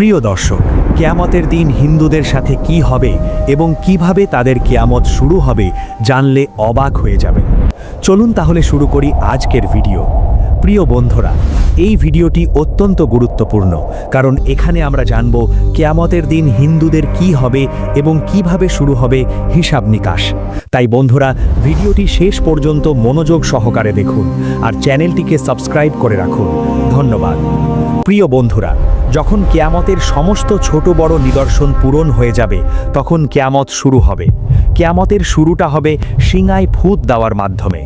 প্রিয় দর্শক, কেয়ামতের দিন হিন্দুদের সাথে কি হবে এবং কীভাবে তাদের কেয়ামত শুরু হবে জানলে অবাক হয়ে যাবে চলুন তাহলে শুরু করি আজকের ভিডিও। প্রিয় বন্ধুরা, এই ভিডিওটি অত্যন্ত গুরুত্বপূর্ণ, কারণ এখানে আমরা জানব কেয়ামতের দিন হিন্দুদের কি হবে এবং কীভাবে শুরু হবে হিসাব নিকাশ। তাই বন্ধুরা, ভিডিওটি শেষ পর্যন্ত মনোযোগ সহকারে দেখুন আর চ্যানেলটিকে সাবস্ক্রাইব করে রাখুন। ধন্যবাদ। প্রিয় বন্ধুরা যখন কেয়ামতের সমস্ত ছোট বড় নিদর্শন পূরণ হয়ে যাবে, তখন কেয়ামত শুরু হবে। কেয়ামতের শুরুটা হবে সিঙায় ফুদ দেওয়ার মাধ্যমে।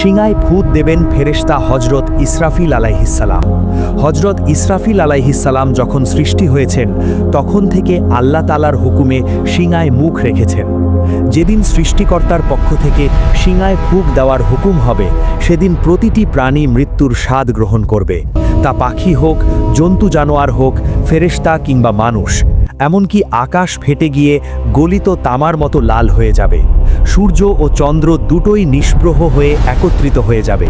সিঙায় ফুদ দেবেন ফেরেশতা হজরত ইসরাফিল আলাইহিসালাম হজরত ইসরাফিল আলাইহিসালাম যখন সৃষ্টি হয়েছেন, তখন থেকে আল্লাহ তালার হুকুমে সিঙায় মুখ রেখেছেন। যেদিন সৃষ্টিকর্তার পক্ষ থেকে সিঙায় ফুক দেওয়ার হুকুম হবে, সেদিন প্রতিটি প্রাণী মৃত্যুর স্বাদ গ্রহণ করবে। তা পাখি হোক, জন্তু জানোয়ার হোক, ফেরেশতা কিংবা মানুষ, এমনকি আকাশ ফেটে গিয়ে গলিত তামার মতো লাল হয়ে যাবে। সূর্য ও চন্দ্র দুটোই নিষ্প্রহ হয়ে একত্রিত হয়ে যাবে।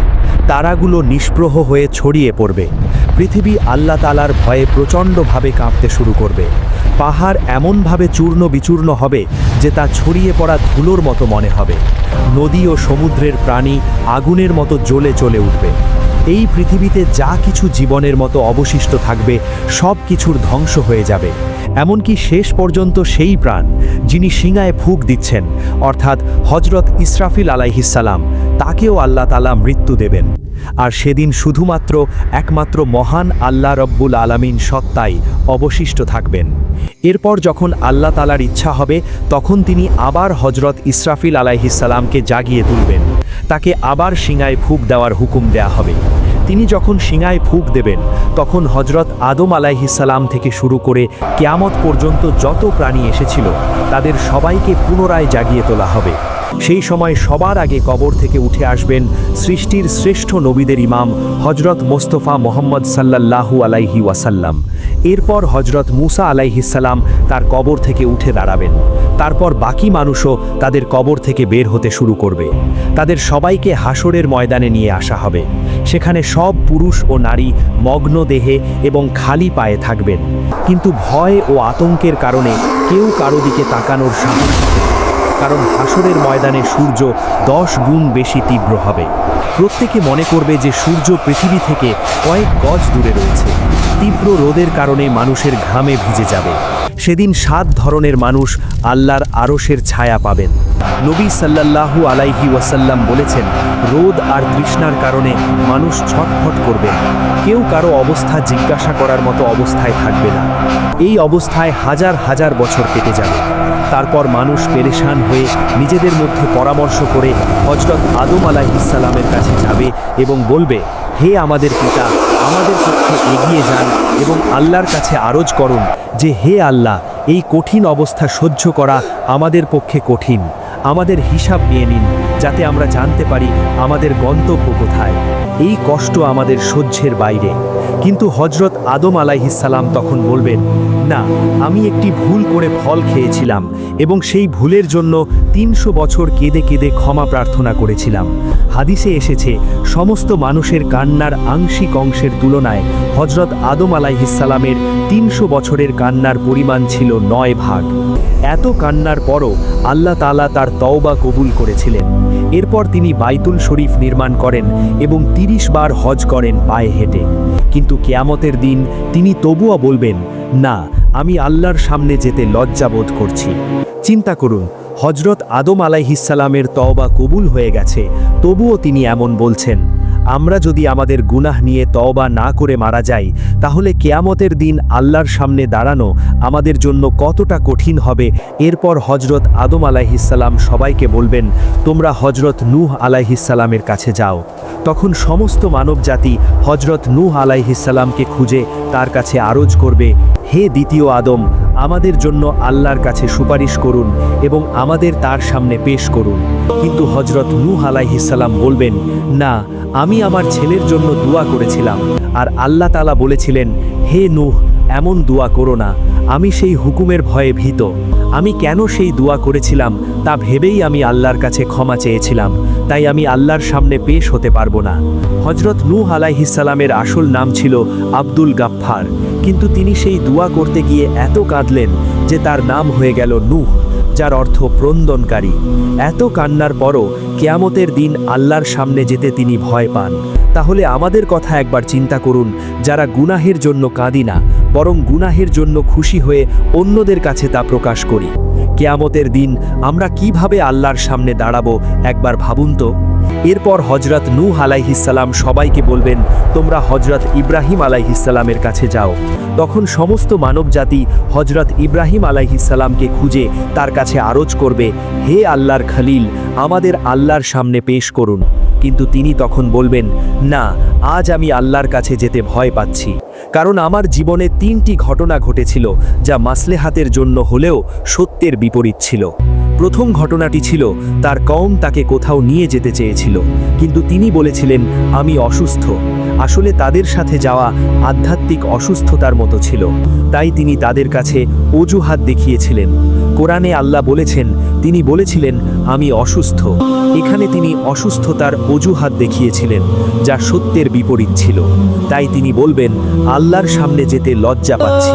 তারাগুলো নিষ্প্রহ হয়ে ছড়িয়ে পড়বে। পৃথিবী আল্লাহ তালার ভয়ে প্রচণ্ডভাবে কাঁপতে শুরু করবে। পাহাড় এমনভাবে চূর্ণ বিচূর্ণ হবে যে তা ছড়িয়ে পড়া ধুলোর মতো মনে হবে। নদী ও সমুদ্রের প্রাণী আগুনের মতো জ্বলে চলে উঠবে। এই পৃথিবীতে যা কিছু জীবনের মতো অবশিষ্ট থাকবে, সব কিছুর ধ্বংস হয়ে যাবে। এমনকি শেষ পর্যন্ত সেই প্রাণ, যিনি সিঙায় ফুক দিচ্ছেন, অর্থাৎ হজরত ইসরাফিল আলাইহিসালাম তাকেও আল্লাহ তালা মৃত্যু দেবেন। আর সেদিন শুধুমাত্র একমাত্র মহান আল্লাহ রব্বুল আলামিন সত্তাই অবশিষ্ট থাকবেন। এরপর যখন আল্লাহ তালার ইচ্ছা হবে, তখন তিনি আবার হজরত ইসরাফিল আলাইহিসালামকে জাগিয়ে তুলবেন। তাকে আবার সিঙায় ফুক দেওয়ার হুকুম দেয়া হবে। তিনি যখন সিঙায় ফুক দেবেন, তখন হজরত আদম আলাইহিসালাম থেকে শুরু করে কেয়ামত পর্যন্ত যত প্রাণী এসেছিল, তাদের সবাইকে পুনরায় জাগিয়ে তোলা হবে। সেই সময় সবার আগে কবর থেকে উঠে আসবেন সৃষ্টির শ্রেষ্ঠ নবীদের ইমাম হজরত মোস্তফা মোহাম্মদ সাল্লাল্লাহু আলাইহি ওয়াসাল্লাম। এরপর হজরত মুসা আলাইহিসাল্লাম তার কবর থেকে উঠে দাঁড়াবেন। তারপর বাকি মানুষও তাদের কবর থেকে বের হতে শুরু করবে। তাদের সবাইকে হাসরের ময়দানে নিয়ে আসা হবে। সেখানে সব পুরুষ ও নারী মগ্ন দেহে এবং খালি পায়ে থাকবেন। কিন্তু ভয় ও আতঙ্কের কারণে কেউ কারও দিকে তাকানোর সাহস। কারণ হাসরের ময়দানে সূর্য দশ গুণ বেশি তীব্র হবে। প্রত্যেকে মনে করবে যে সূর্য পৃথিবী থেকে কয়েক গজ দূরে রয়েছে। তীব্র রোদের কারণে মানুষের ঘামে ভিজে যাবে। সেদিন সাত ধরনের মানুষ আল্লাহর আরশের ছায়া পাবেন। নবী সাল্লাল্লাহু আলাইহি ওয়াসাল্লাম বলেছেন, রোদ আর তৃষ্ণার কারণে মানুষ ছটফট করবে। কেউ কারও অবস্থা জিজ্ঞাসা করার মতো অবস্থায় থাকবে না। এই অবস্থায় হাজার হাজার বছর কেটে যাবে। তারপর মানুষ পেরেশান হয়ে নিজেদের মধ্যে পরামর্শ করে হজরত আদম আলাইহিসালামের কাছে যাবে এবং বলবে, হে আমাদের পিতা আমাদের পক্ষে এগিয়ে যান এবং আল্লাহর কাছে আরজ করুন যে, হে আল্লাহ, এই কঠিন অবস্থা সহ্য করা আমাদের পক্ষে কঠিন। আমাদের হিসাব নিয়ে নিন। যাতে আমরা জানতে পারি আমাদের গন্তব্য কোথায়। এই কষ্ট আমাদের সহ্যের বাইরে। কিন্তু হজরত আদম আলাইহিসাল্লাম তখন বলবেন, না, আমি একটি ভুল করে ফল খেয়েছিলাম এবং সেই ভুলের জন্য তিনশো বছর কেঁদে কেঁদে ক্ষমা প্রার্থনা করেছিলাম। হাদিসে এসেছে, সমস্ত মানুষের কান্নার আংশিক অংশের তুলনায় হজরত আদম আলাইহিসাল্লামের তিনশো বছরের কান্নার পরিমাণ ছিল নয় ভাগ। এত কান্নার পরও আল্লাহ তালা তার তওবা কবুল করেছিলেন। এরপর তিনি বাইতুল শরীফ নির্মাণ করেন এবং তিরিশ বার হজ করেন পায়ে হেঁটে। কিন্তু কেয়ামতের দিন তিনি তবুও বলবেন, না, আমি আল্লাহর সামনে যেতে লজ্জাবোধ করছি। চিন্তা করুন হজরত আদম আলাইহিসালামের তওবা কবুল হয়ে গেছে, তবুও তিনি এমন বলছেন। আমরা যদি আমাদের গুনাহ নিয়ে তওবা না করে মারা যাই, তাহলে কেয়ামতের দিন আল্লাহর সামনে দাঁড়ানো আমাদের জন্য কতটা কঠিন হবে, এরপর হজরত আদম আলাইহিসাল্লাম সবাইকে বলবেন, তোমরা হজরত নূহ আলাইহিসাল্লামের কাছে যাও। তখন সমস্ত মানবজাতি হজরত নূহ আলাইহিসাল্লামকে খুঁজে তার কাছে আরজ করবে, হে দ্বিতীয় আদম আমাদের জন্য আল্লাহর কাছে সুপারিশ করুন এবং আমাদের তার সামনে পেশ করুন। কিন্তু হজরত নূহ আলাইহিসাল্লাম বলবেন, না, আমি আমার ছেলের জন্য দোয়া করেছিলাম। আর আল্লাহ তালা বলেছিলেন, হে নূহ, এমন দোয়া করো না, আমি সেই হুকুমের ভয়ে ভীত। আমি কেন সেই দোয়া করেছিলাম তা ভেবেই আমি আল্লাহর কাছে ক্ষমা চেয়েছিলাম। তাই আমি আল্লাহর সামনে পেশ হতে পারব না। হজরত নূহ আলাইহিসালামের আসল নাম ছিল আব্দুল গাফফার। কিন্তু তিনি সেই দোয়া করতে গিয়ে এত কাঁদলেন যে তার নাম হয়ে গেল নূহ, যার অর্থ প্রন্দনকারী এত কান্নার পরও কেয়ামতের দিন আল্লাহর সামনে যেতে তিনি ভয় পান। তাহলে আমাদের কথা একবার চিন্তা করুন, যারা গুনাহের জন্য কাঁদি না বরং গুনাহের জন্য খুশি হয়ে অন্যদের কাছে তা প্রকাশ করি। কেয়ামতের দিন আমরা কীভাবে আল্লাহর সামনে দাঁড়াবো একবার ভাবুন তো? এরপর হজরত নূহ আলাইহিসাল্লাম সবাইকে বলবেন, তোমরা হজরত ইব্রাহিম আলাইহিসাল্লামের কাছে যাও। তখন সমস্ত মানবজাতি হজরত ইব্রাহিম আলাইহিসাল্লামকে খুঁজে তার কাছে আরজ করবে, হে আল্লাহর খালিল, আমাদের আল্লাহর সামনে পেশ করুন। কিন্তু তিনি তখন বলবেন, না, আজ আমি আল্লাহর কাছে যেতে ভয় পাচ্ছি। কারণ আমার জীবনে তিনটি ঘটনা ঘটেছিল, যা মাসলেহাতের জন্য হলেও সত্যের বিপরীত ছিল। প্রথম ঘটনাটি ছিল, তার কম তাকে কোথাও নিয়ে যেতে চেয়েছিল, কিন্তু তিনি বলেছিলেন, আমি অসুস্থ। আসলে তাদের সাথে যাওয়া আধ্যাত্মিক অসুস্থতার মতো ছিল। তাই তিনি তাদের কাছে অজুহাত দেখিয়েছিলেন। কোরআনে আল্লাহ বলেছেন, তিনি বলেছিলেন আমি অসুস্থ। এখানে তিনি অসুস্থতার অজুহাত দেখিয়েছিলেন, যা সত্যের বিপরীত ছিল। তাই তিনি বলবেন, আল্লাহর সামনে যেতে লজ্জা পাচ্ছি।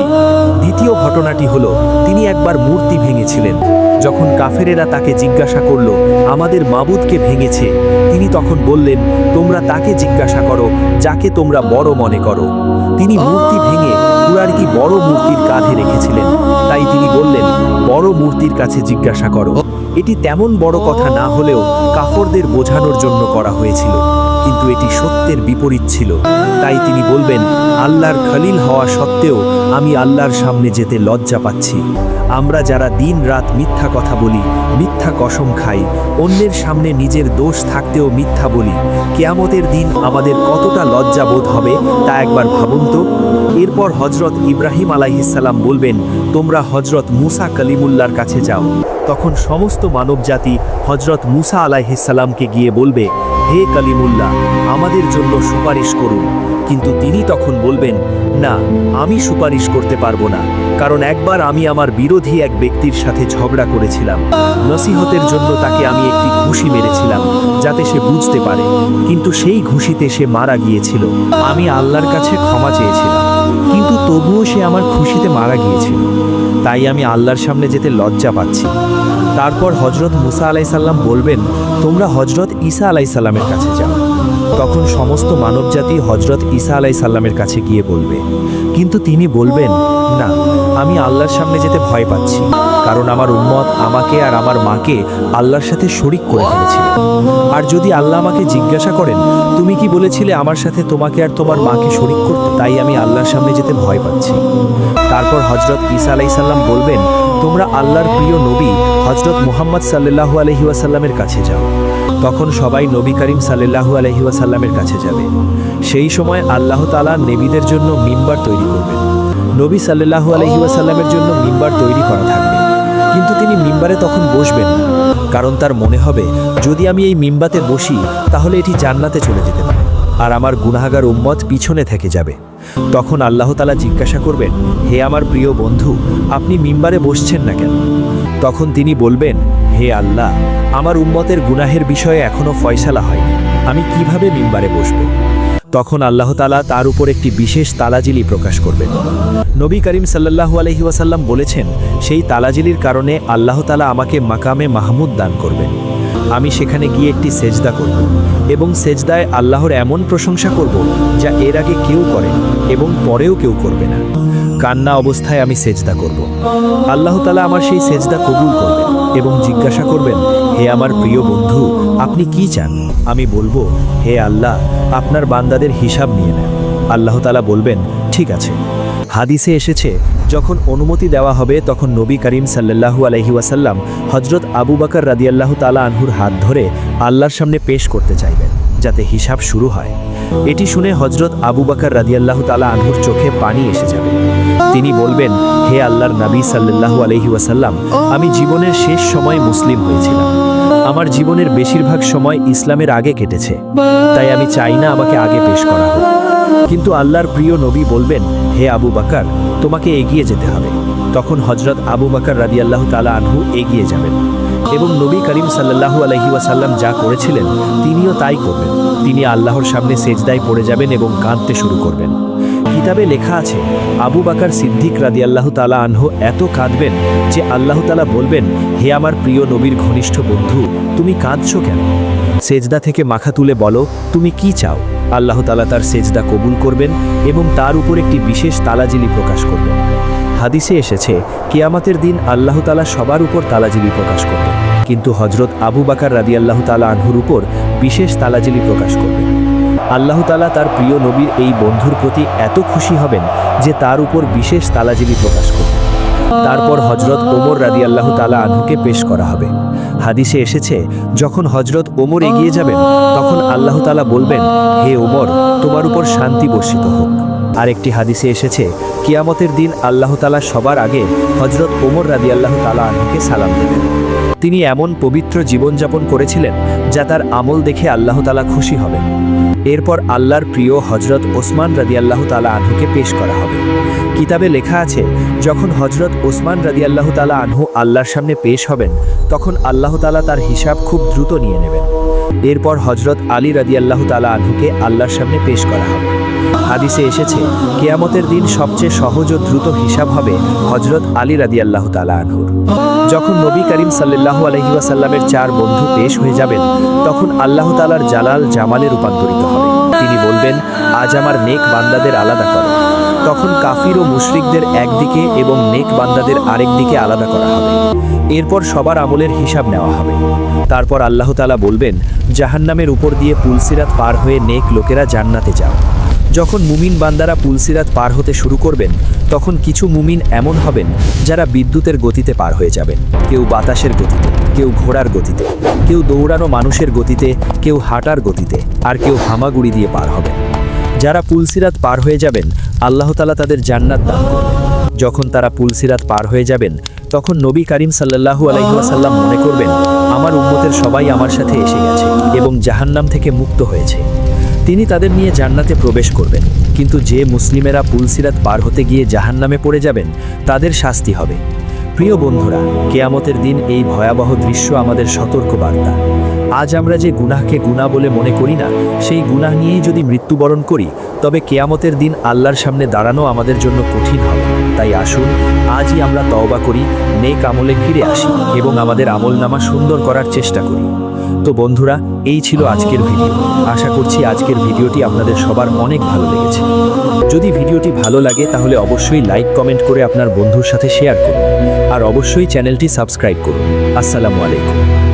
দ্বিতীয় ঘটনাটি হলো, তিনি একবার মূর্তি ভেঙেছিলেন। যখন কাফেরেরা তাকে জিজ্ঞাসা করল, আমাদের মাবুদকে ভেঙেছে? তিনি তখন বললেন, তোমরা তাকে জিজ্ঞাসা করো, যাকে তোমরা বড় মনে করো। তিনি মূর্তি ভেঙে কুরারকি বড় মূর্তির কাঁধে রেখেছিলেন। তাই তিনি বললেন, বড় মূর্তির কাছে জিজ্ঞাসা করো। এটি তেমন বড় কথা না হলেও কাফরদের বোঝানোর জন্য করা হয়েছিল। কিন্তু এটি সত্যের বিপরীত ছিল। তাই তিনি বলবেন, আল্লাহর খলিল হওয়া সত্ত্বেও আমি আল্লাহর সামনে যেতে লজ্জা পাচ্ছি। আমরা যারা দিন রাত মিথ্যা কথা বলি, মিথ্যা কসম খাই, অন্যের সামনে নিজের দোষ থাকতেও মিথ্যা বলি, কেয়ামতের দিন আমাদের কতটা লজ্জা বোধ হবে তা একবার ভাবুন তো? এরপর হজরত ইব্রাহিম আলাইহিসাল্লাম বলবেন, তোমরা হজরত মুসা কালিমুল্লার কাছে যাও। তখন সমস্ত মানবজাতি হজরত মুসা আলাইহিসাল্লামকে গিয়ে বলবে, হে কালিমুল্লাহ, আমাদের জন্য সুপারিশ করুন। কিন্তু তিনি তখন বলবেন, না, আমি সুপারিশ করতে পারব না, কারণ একবার আমি আমার বিরোধী এক ব্যক্তির সাথে ঝগড়া করেছিলাম। নসিহতের জন্য তাকে আমি একটি ঘুষি মেরেছিলাম, যাতে সে বুঝতে পারে, কিন্তু সেই ঘুষিতে সে মারা গিয়েছিল। আমি আল্লাহর কাছে ক্ষমা চেয়েছিলাম, কিন্তু তবুও সে আমার খুশিতে মারা গিয়েছিল। তাই আমি আল্লাহর সামনে যেতে লজ্জা পাচ্ছি। তারপর হজরত মুসা আলাইসাল্লাম বলবেন, তোমরা হজরত ঈসা আলাইসাল্লামের কাছে যাও। তখন সমস্ত মানবজাতি হজরত ঈসা আলাইসাল্লামের কাছে গিয়ে বলবে, কিন্তু তিনি বলবেন, না, আমি আল্লাহর সামনে যেতে ভয় পাচ্ছি, কারণ আমার উম্মত আমাকে আর আমার মাকে আল্লাহর সাথে শরিক করে ফেলেছিল। আর যদি আল্লাহ আমাকে জিজ্ঞাসা করেন, তুমি কি বলেছিলে আমার সাথে তোমাকে আর তোমার মাকে শরিক করতে? তাই আমি আল্লাহর সামনে যেতে ভয় পাচ্ছি। তারপর হজরত ঈসা আলাইসাল্লাম বলবেন, তোমরা আল্লাহর প্রিয় নবী হজরত মুহাম্মদ সাল্লাহু আলহি ওয়াসাল্লামের কাছে যাও। তখন সবাই নবী করিম সাল্লাহু আলহি ওয়াসাল্লামের কাছে যাবে। সেই সময় আল্লাহ তালা নেবীদের জন্য মিম্বার তৈরি করবেন। নবী সাল্লাহু আলহি ওয়াসাল্লামের জন্য মিম্বার তৈরি করা থাকবে। কিন্তু তিনি মিম্বারে তখন বসবেন না। কারণ তার মনে হবে, যদি আমি এই মিম্বাতে বসি, তাহলে এটি জান্নাতে চলে যেতে পারে। আর আমার গুনাহাগার উম্মত পিছনে থেকে যাবে। তখন আল্লাহ তালা জিজ্ঞাসা করবেন, হে আমার প্রিয় বন্ধু, আপনি মিম্বারে বসছেন না কেন? তখন তিনি বলবেন, হে আল্লাহ, আমার উম্মতের গুনাহের বিষয়ে এখনও ফয়সালা হয়নি। আমি কীভাবে মিম্বারে বসব? তখন আল্লাহ তালা তার উপর একটি বিশেষ তালাজিলি প্রকাশ করবেন। নবী করিম সাল্লাহু আলহি ওয়াসাল্লাম বলেছেন, সেই তালাজিলির কারণে আল্লাহ তালা আমাকে মাকামে মাহমুদ দান করবেন। আমি সেখানে গিয়ে একটি সেজদা করব এবং সেজদায় আল্লাহর এমন প্রশংসা করব যা এর আগে কেউ করে এবং পরেও কেউ করবে না। কান্না অবস্থায় আমি সেজদা করব। আল্লাহ তালা আমার সেই সেজদা কবুল করবেন। এবং জিজ্ঞাসা করবেন, হে আমার প্রিয় বন্ধু, আপনি কি চান? আমি বলব, হে আল্লাহ, আপনার বান্দাদের হিসাব নিয়ে নেন। আল্লাহ তালা বলবেন, ঠিক আছে। হাদিসে এসেছে, যখন অনুমতি দেওয়া হবে, তখন নবী করিম সাল্লাল্লাহু আলহি ওয়াসাল্লাম হজরত আবু বাকর রাদিয়াল্লাহু তালা আনহুর হাত ধরে আল্লাহর সামনে পেশ করতে চাইবেন, যাতে হিসাব শুরু হয়। এটি শুনে হজরত আবু বাকর রাদিয়াল্লাহু তালা আনহুর চোখে পানি এসে যাবে। তিনি বলবেন, হে আল্লাহর নবী সাল্লাল্লাহু আলহি ওয়াসাল্লাম, আমি জীবনের শেষ সময় মুসলিম হয়েছিলাম। আমার জীবনের বেশিরভাগ সময় ইসলামের আগে কেটেছে। তাই আমি চাই না আমাকে আগে পেশ করা হোক। কিন্তু আল্লাহর প্রিয় নবী বলবেন, হে আবু বাকার, তোমাকে এগিয়ে যেতে হবে। তখন হজরত আবু বাকার রাদিয়াল্লাহু তালা আনহু এগিয়ে যাবেন এবং নবী করিম সাল্লাল্লাহু আলহি ওয়াসাল্লাম যা করেছিলেন, তিনিও তাই করবেন। তিনি আল্লাহর সামনে সেজদায় পড়ে যাবেন এবং কাঁদতে শুরু করবেন। কিতাবে লেখা আছে, আবু বাকার সিদ্দিক রাদি আল্লাহ তালা আনহু এত কাঁদবেন যে আল্লাহ তালা বলবেন, হে আমার প্রিয় নবীর ঘনিষ্ঠ বন্ধু, তুমি কাঁদছো কেন? সেজদা থেকে মাখা তুলে বলো, তুমি কি চাও? আল্লাহ তালা তার সেজদা কবুল করবেন এবং তার উপর একটি বিশেষ তালাজিলি প্রকাশ করবেন। হাদিসে এসেছে, কেয়ামাতের দিন আল্লাহ তালা সবার উপর তালাজিলি প্রকাশ করবেন। কিন্তু হজরত আবু বাকার রাদি আল্লাহ তালা আনহুর উপর বিশেষ তালাজিলি প্রকাশ করবেন। আল্লাহ তালা তার প্রিয় নবীর এই বন্ধুর প্রতি এত খুশি হবেন যে তার উপর বিশেষ তালাজিলি প্রকাশ করবেন তারপর হজরত ওমর রাদি আল্লাহ তালা আনহুকে পেশ করা হবে। হাদিসে এসেছে, যখন হজরত ওমর এগিয়ে যাবেন, তখন আল্লাহ তালা বলবেন, হে ওমর, তোমার উপর শান্তি বর্ষিত হোক। আরেকটি হাদিসে এসেছে, কিয়ামতের দিন আল্লাহ তালা সবার আগে হজরত ওমর রাদি আল্লাহ তালা আনহুকে সালাম দেবেন। তিনি এমন পবিত্র জীবনযাপন করেছিলেন যা তার আমল দেখে আল্লাহ তালা খুশি হবেন। এরপর আল্লাহর প্রিয় হজরত ওসমান রাদি আল্লাহ তালা আনহুকে পেশ করা হবে। কিতাবে লেখা আছে, যখন হজরত ওসমান রাদি আল্লাহ তালা আনহু আল্লাহর সামনে পেশ হবেন, তখন আল্লাহ তালা তার হিসাব খুব দ্রুত নিয়ে নেবেন। এরপর হজরত আলী রাদি আল্লাহ তালা আনহুকে আল্লাহর সামনে পেশ করা হবে। হাদিসে এসেছে, কেয়ামতের দিন সবচেয়ে সহজ ও দ্রুত হিসাব হবে হজরত আলী রাদি আল্লাহ আনহুর। যখন নবী করিম সাল্লাল্লাহু আলহি ওয়াসাল্লামের চার বন্ধু পেশ হয়ে যাবেন, তখন আল্লাহ তালার জালাল জামালে রূপান্তরিত হবে। তিনি বলবেন, আজ আমার নেক বান্দাদের আলাদা করো। তখন কাফির ও মুশরিকদের একদিকে এবং নেক বান্দাদের আরেক দিকে আলাদা করা হবে। এরপর সবার আমলের হিসাব নেওয়া হবে। তারপর আল্লাহ তালা বলবেন, জাহান্নামের উপর দিয়ে পুলসিরাত পার হয়ে নেক লোকেরা জান্নাতে যাও। যখন মুমিন বান্দারা পুলসিরাত পার হতে শুরু করবেন, তখন কিছু মুমিন এমন হবেন যারা বিদ্যুতের গতিতে পার হয়ে যাবেন। কেউ বাতাসের গতিতে, কেউ ঘোড়ার গতিতে, কেউ দৌড়ানো মানুষের গতিতে, কেউ হাঁটার গতিতে, আর কেউ হামাগুড়ি দিয়ে পার হবেন। যারা পুলসিরাত পার হয়ে যাবেন, আল্লাহ তালা তাদের জান্নাত দান করবেন যখন তারা পুলসিরাত পার হয়ে যাবেন, তখন নবী করিম সাল্লাল্লাহু আলাইসাল্লাম মনে করবেন, আমার উম্মতের সবাই আমার সাথে এসে গেছে এবং জাহান্নাম থেকে মুক্ত হয়েছে। তিনি তাদের নিয়ে জান্নাতে প্রবেশ করবেন। কিন্তু যে মুসলিমেরা পুলসিরাত পার হতে গিয়ে জাহান্নামে পড়ে যাবেন, তাদের শাস্তি হবে। প্রিয় বন্ধুরা, কেয়ামতের দিন এই ভয়াবহ দৃশ্য আমাদের সতর্ক বার্তা আজ আমরা যে গুনাহকে গুনাহ বলে মনে করি না, সেই গুনাহ নিয়েই যদি মৃত্যুবরণ করি, তবে কেয়ামতের দিন আল্লাহর সামনে দাঁড়ানো আমাদের জন্য কঠিন হবে। তাই আসুন, আজই আমরা তওবা করি, নেক আমলে ফিরে আসি এবং আমাদের আমলনামা সুন্দর করার চেষ্টা করি। তো বন্ধুরা, এই ছিল আজকের ভিডিও। আশা করছি আজকের ভিডিওটি আপনাদের সবার অনেক ভালো লেগেছে। যদি ভিডিওটি ভালো লাগে, তাহলে অবশ্যই লাইক, কমেন্ট করে আপনার বন্ধুর সাথে শেয়ার করুন। আর অবশ্যই চ্যানেলটি সাবস্ক্রাইব করুন। আসসালামু আলাইকুম।